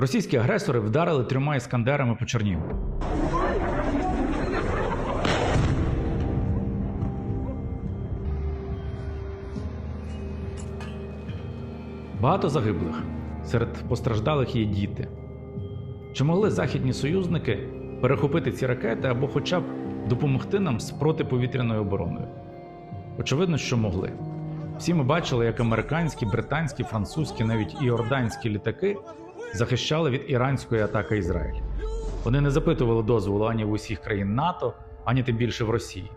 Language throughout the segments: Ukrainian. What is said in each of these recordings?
Російські агресори вдарили трьома іскандерами по Чернігу. Багато загиблих. Серед постраждалих є діти. Чи могли західні союзники перехопити ці ракети або хоча б допомогти нам з протиповітряною обороною? Очевидно, що могли. Всі ми бачили, як американські, британські, французькі, навіть і орданські літаки захищали від іранської атаки Ізраїль. Вони не запитували дозволу ані в усіх країн НАТО, ані тим більше в Росії.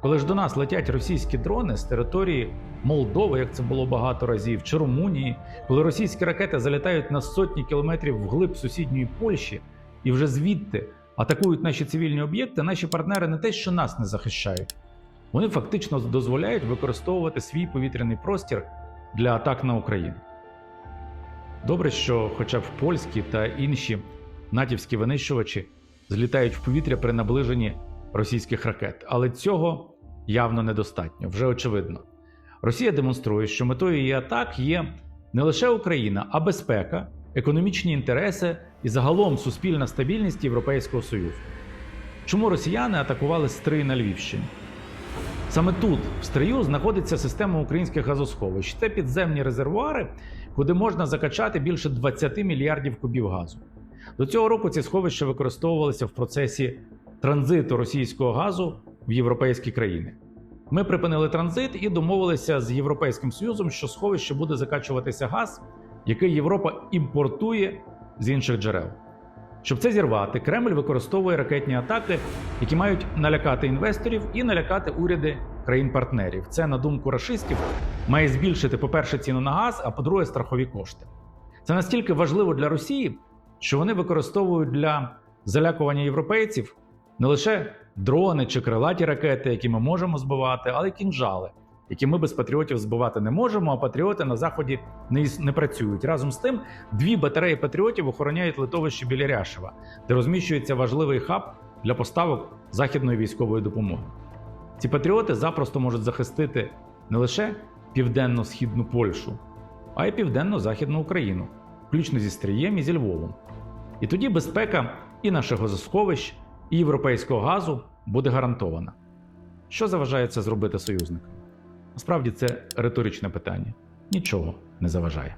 Коли ж до нас летять російські дрони з території Молдови, як це було багато разів, чи Румунії, коли російські ракети залітають на сотні кілометрів вглиб сусідньої Польщі і вже звідти атакують наші цивільні об'єкти, наші партнери не те, що нас не захищають, вони фактично дозволяють використовувати свій повітряний простір для атак на Україну. Добре, що хоча б польські та інші натівські винищувачі злітають в повітря при наближенні російських ракет, але цього явно недостатньо, вже очевидно. Росія демонструє, що метою її атак є не лише Україна, а безпека, економічні інтереси і загалом суспільна стабільність Європейського Союзу. Чому росіяни атакували Стрий на Львівщині? Саме тут, в Стрию, знаходиться система українських газосховищ. Це підземні резервуари, куди можна закачати більше 20 мільярдів кубів газу. До цього року ці сховища використовувалися в процесі транзиту російського газу в європейські країни. Ми припинили транзит і домовилися з Європейським Союзом, що сховище буде закачуватися газ, який Європа імпортує з інших джерел. Щоб це зірвати, Кремль використовує ракетні атаки, які мають налякати інвесторів і налякати уряди країн-партнерів. Це, на думку рашистів, має збільшити, по-перше, ціну на газ, а по-друге, страхові кошти. Це настільки важливо для Росії, що вони використовують для залякування європейців не лише дрони чи крилаті ракети, які ми можемо збивати, але й кінжали, які ми без патріотів збивати не можемо, а патріоти на заході не, не працюють. Разом з тим, дві батареї патріотів охороняють литовище біля Ряшева, де розміщується важливий хаб для поставок західної військової допомоги. Ці патріоти запросто можуть захистити не лише південно-східну Польщу, а й південно-західну Україну, включно зі Стрієм і зі Львовом. І тоді безпека і наших газосховищ, і європейського газу буде гарантована. Що заважає це зробити союзникам? Насправді це риторичне питання. Нічого не заважає.